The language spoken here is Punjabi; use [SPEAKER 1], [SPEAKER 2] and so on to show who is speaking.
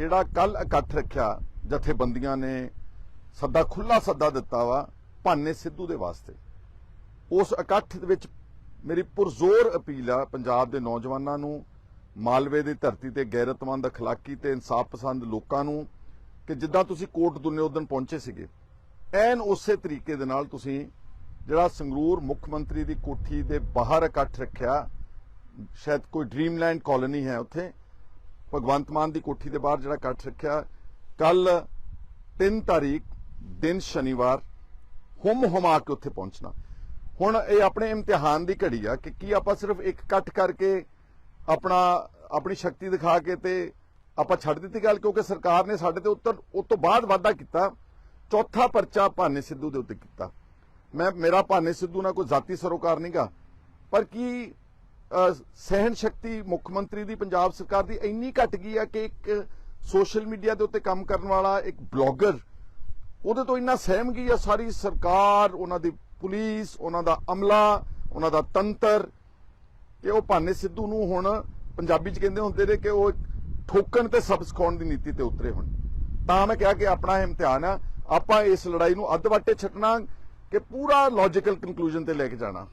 [SPEAKER 1] ਜਿਹੜਾ ਕੱਲ ਇਕੱਠ ਰੱਖਿਆ, ਜਥੇਬੰਦੀਆਂ ਨੇ ਸੱਦਾ ਖੁੱਲਾ ਸੱਦਾ ਦਿੱਤਾ ਵਾ, ਭਾਨੇ ਸਿੱਧੂ ਦੇ ਵਾਸਤੇ। ਉਸ ਇਕੱਠ ਦੇ ਵਿੱਚ ਮੇਰੀ ਪੁਰਜ਼ੋਰ ਅਪੀਲ ਆ ਪੰਜਾਬ ਦੇ ਨੌਜਵਾਨਾਂ ਨੂੰ, ਮਾਲਵੇ ਦੀ ਧਰਤੀ ਤੇ ਗੈਰਤਮੰਦ ਅਖਲਾਕੀ ਤੇ ਇਨਸਾਫ ਪਸੰਦ ਲੋਕਾਂ ਨੂੰ, ਕਿ ਜਿੱਦਾਂ ਤੁਸੀਂ ਕੋਟ ਦੁਨੇ ਉਦਨ ਪਹੁੰਚੇ ਸੀਗੇ, ਐਨ ਉਸੇ ਤਰੀਕੇ ਦੇ ਨਾਲ ਤੁਸੀਂ ਜਿਹੜਾ ਸੰਗਰੂਰ ਮੁੱਖ ਮੰਤਰੀ ਦੀ ਕੋਠੀ ਦੇ ਬਾਹਰ ਇਕੱਠ ਰੱਖਿਆ, ਸ਼ਾਇਦ ਕੋਈ ਡ੍ਰੀਮਲੈਂਡ ਕਾਲੋਨੀ ਹੈ ਉੱਥੇ ਭਗਵੰਤ ਮਾਨ ਦੀ ਕੋਠੀ ਦੇ ਬਾਹਰ ਜਿਹੜਾ ਇਕੱਠ ਰੱਖਿਆ ਕੱਲ 3 ਤਾਰੀਖ, ਦਿਨ ਸ਼ਨੀਵਾਰ, ਹੁਮ ਹੁਮਾ ਕੇ ਉੱਥੇ ਪਹੁੰਚਣਾ। ਹੁਣ ਇਹ ਆਪਣੇ ਇਮਤਿਹਾਨ ਦੀ ਘੜੀ ਆ ਕਿ ਕੀ ਆਪਾਂ ਸਿਰਫ ਇੱਕ ਇਕੱਠ ਕਰਕੇ ਆਪਣਾ, ਆਪਣੀ ਸ਼ਕਤੀ ਦਿਖਾ ਕੇ ਤੇ ਆਪਾਂ ਛੱਡ ਦਿੱਤੀ ਗੱਲ? ਕਿਉਂਕਿ ਸਰਕਾਰ ਨੇ ਸਾਡੇ ਤੇ ਉੱਤਰ, ਉਸ ਤੋਂ ਬਾਅਦ ਵਾਅਦਾ ਕੀਤਾ। ਚੌਥਾ ਪਰਚਾ ਭਾਨੇ ਸਿੱਧੂ ਦੇ ਉੱਤੇ ਕੀਤਾ। ਮੈਂ, ਮੇਰਾ ਭਾਨੇ ਸਿੱਧੂ ਨਾਲ ਕੋਈ ਜ਼ਾਤੀ ਸਰੋਕਾਰ ਨਹੀਂਗਾ ਪਰ ਕੀ ਸਹਿਣ ਸ਼ਕਤੀ ਮੁੱਖ ਮੰਤਰੀ ਦੀ, ਪੰਜਾਬ ਸਰਕਾਰ ਦੀ ਇੰਨੀ ਘਟ ਗਈ ਆ ਕਿ ਇੱਕ ਸੋਸ਼ਲ ਮੀਡੀਆ ਦੇ ਉੱਤੇ ਕੰਮ ਕਰਨ ਵਾਲਾ ਇੱਕ ਬਲੌਗਰ ਉਹਦੇ ਤੋਂ ਇੰਨਾ ਸਹਿਮ ਗਈ ਆ ਸਾਰੀ ਸਰਕਾਰ, ਉਹਨਾਂ ਦੀ ਪੁਲਿਸ, ਉਹਨਾਂ ਦਾ ਅਮਲਾ, ਉਹਨਾਂ ਦਾ ਤੰਤਰ, ਕਿ ਉਹ ਭਾਨੇ ਸਿੱਧੂ ਨੂੰ ਹੁਣ ਪੰਜਾਬੀ ਚ ਕਹਿੰਦੇ ਹੁੰਦੇ ਨੇ ਕਿ ਉਹ ਠੋਕਣ ਤੇ ਸਬਕ ਸਿਖਾਉਣ ਦੀ ਨੀਤੀ ਤੇ ਉਤਰੇ ਹੁਣ। ਤਾਂ ਮੈਂ ਕਿਹਾ ਕਿ ਆਪਣਾ ਇਮਤਿਹਾਨ ਆ, ਆਪਾਂ ਇਸ ਲੜਾਈ ਨੂੰ ਅੱਧ ਵਾਟੇ ਛੱਡਣਾ ਕਿ ਪੂਰਾ ਲੌਜੀਕਲ ਕਨਕਲੂਜਨ ਤੇ ਲੈ ਕੇ ਜਾਣਾ।